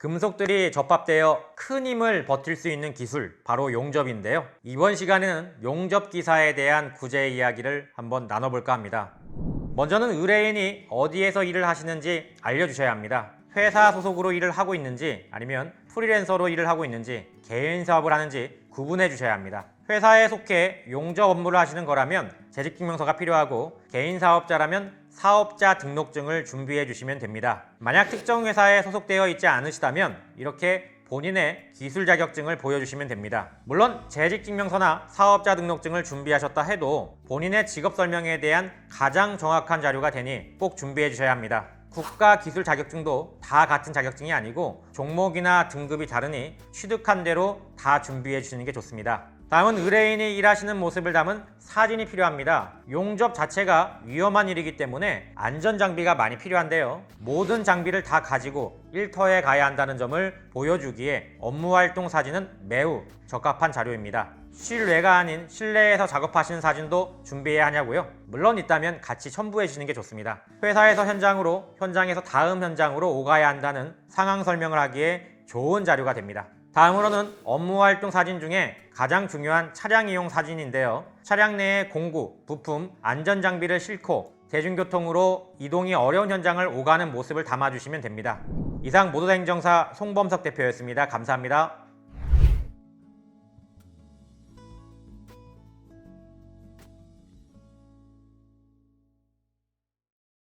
금속들이 접합되어 큰 힘을 버틸 수 있는 기술, 바로 용접인데요. 이번 시간에는 용접 기사에 대한 구제 이야기를 한번 나눠볼까 합니다. 먼저는 의뢰인이 어디에서 일을 하시는지 알려주셔야 합니다. 회사 소속으로 일을 하고 있는지 아니면 프리랜서로 일을 하고 있는지 개인 사업을 하는지 구분해 주셔야 합니다. 회사에 속해 용접 업무를 하시는 거라면 재직증명서가 필요하고 개인 사업자라면 사업자 등록증을 준비해 주시면 됩니다. 만약 특정 회사에 소속되어 있지 않으시다면 이렇게 본인의 기술 자격증을 보여주시면 됩니다. 물론 재직증명서나 사업자 등록증을 준비하셨다 해도 본인의 직업 설명에 대한 가장 정확한 자료가 되니 꼭 준비해 주셔야 합니다. 국가 기술 자격증도 다 같은 자격증이 아니고 종목이나 등급이 다르니 취득한 대로 다 준비해 주시는 게 좋습니다. 다음은 의뢰인이 일하시는 모습을 담은 사진이 필요합니다. 용접 자체가 위험한 일이기 때문에 안전 장비가 많이 필요한데요. 모든 장비를 다 가지고 일터에 가야 한다는 점을 보여주기에 업무 활동 사진은 매우 적합한 자료입니다. 실외가 아닌 실내에서 작업하시는 사진도 준비해야 하냐고요? 물론 있다면 같이 첨부해 주시는 게 좋습니다. 회사에서 현장으로, 현장에서 다음 현장으로 오가야 한다는 상황 설명을 하기에 좋은 자료가 됩니다. 다음으로는 업무 활동 사진 중에 가장 중요한 차량 이용 사진인데요. 차량 내의 공구, 부품, 안전 장비를 싣고 대중교통으로 이동이 어려운 현장을 오가는 모습을 담아주시면 됩니다. 이상 모도다 행정사 송범석 대표였습니다. 감사합니다.